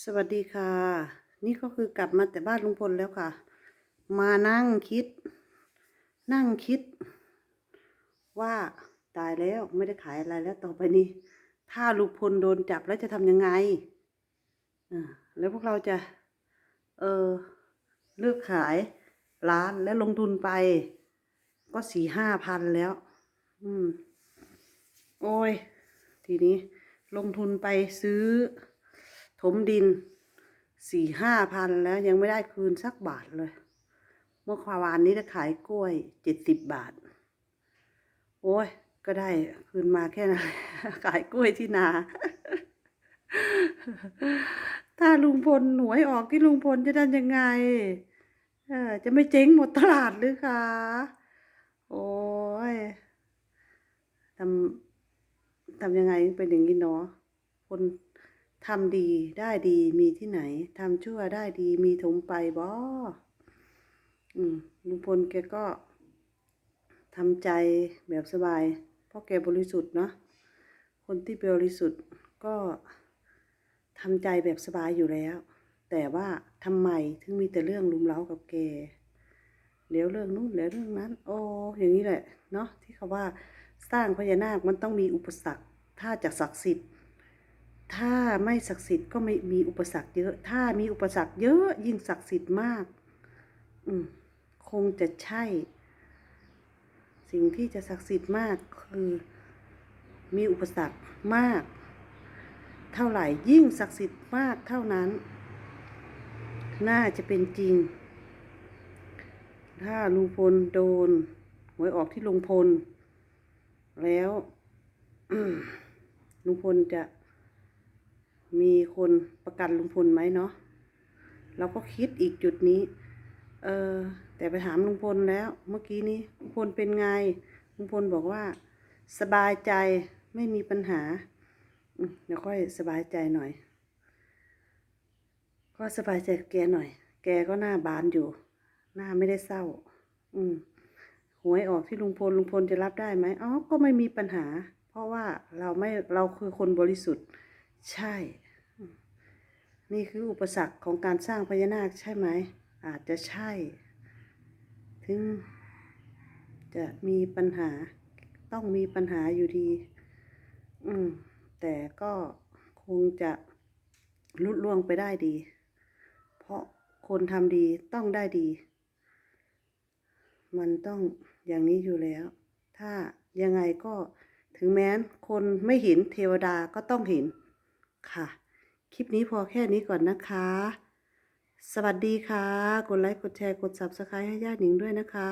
สวัสดีค่ะ นี่ก็คือกลับมาแต่บ้านลุงพลแล้วค่ะ มานั่งคิด นั่งคิด ว่าตายแล้วไม่ได้ขายอะไรแล้วต่อไปนี้ ถ้าลุงพลโดนจับแล้วจะทำยังไงอ่าแล้วพวกเราจะ เออเลิกขายร้านแล้วลงทุนไป ก็สี่ห้าพันแล้ว อืม โอ้ย ทีนี้ลงทุนไปซื้อ ถมดินสี่ห้าพันแล้วยังไม่ได้คืนสักบาทเลย เมื่อควานนี้ได้ขายกล้วยเจ็ดสิบบาท โอ้ย ก็ได้คืนมาแค่นั้นขายกล้วยที่นา ถ้าลุงพลหวยออกที่ลุงพลจะทำยังไงเออจะไม่เจ๊งหมดตลาดหรือคะโอ้ยทำทำยังไงเป็นอย่างนี้เนาะคน ทำดีได้ดีมีที่ไหนทำชั่วได้ดีมีถมไปบ่อืมลุงพลแกก็ทำใจแบบสบาย เพราะแกบริสุทธิ์เนาะคนที่บริสุทธิ์ก็ทำใจแบบสบายอยู่แล้ว แต่ว่าทำไมถึงมีแต่เรื่องลุมเล้ากับแกเดี๋ยวเรื่องนู้นเดี๋ยวเรื่องนั้น โอ้อย่างนี้แหละเนาะที่เขาว่าสร้างพญานาคมันต้องมีอุปสรรค ถ้าจะศักดิ์สิทธิ์ ถ้าไม่ศักดิ์สิทธิ์ก็ไม่มีอุปสรรคเยอะ ถ้ามีอุปสรรคเยอะยิ่งศักดิ์สิทธิ์มาก อืมคงจะใช่ สิ่งที่จะศักดิ์สิทธิ์มากคือมีอุปสรรคมาก เท่าไหร่ยิ่งศักดิ์สิทธิ์มากเท่านั้น น่าจะเป็นจริง ถ้าลุงพลโดนหวยออกที่ลุงพล แล้วลุงพลจะ มีคนประกันลุงพลไหมเนาะเราก็คิดอีกจุดนี้ เออแต่ไปถามลุงพลแล้ว เมื่อกี้นี้ลุงพลเป็นไงลุงพลบอกว่า สบายใจไม่มีปัญหาเดี๋ยวค่อยสบายใจหน่อย ก็สบายใจแกหน่อย แกก็หน้าบานอยู่ หน้าไม่ได้เศร้า อืมหวยออกที่ลุงพลลุงพลจะรับได้ไหมอ๋อก็ไม่มีปัญหา เพราะว่าเราไม่เราคือคนบริสุทธิ์ ใช่ นี่คืออุปสรรคของการสร้างพญานาคใช่ไหม อาจจะใช่ ถึงจะมีปัญหา ต้องมีปัญหาอยู่ดี อืม แต่ก็คงจะลุดล่วงไปได้ดี เพราะคนทำดีต้องได้ดี มันต้องอย่างนี้อยู่แล้ว ถ้ายังไงก็ถึงแม้นคนไม่เห็นเทวดาก็ต้องเห็นค่ะ คลิปนี้พอแค่นี้ก่อนนะคะ สวัสดีค่ะ กดไลค์ กดแชร์ กด subscribe ให้ญาติหนิงด้วยนะคะ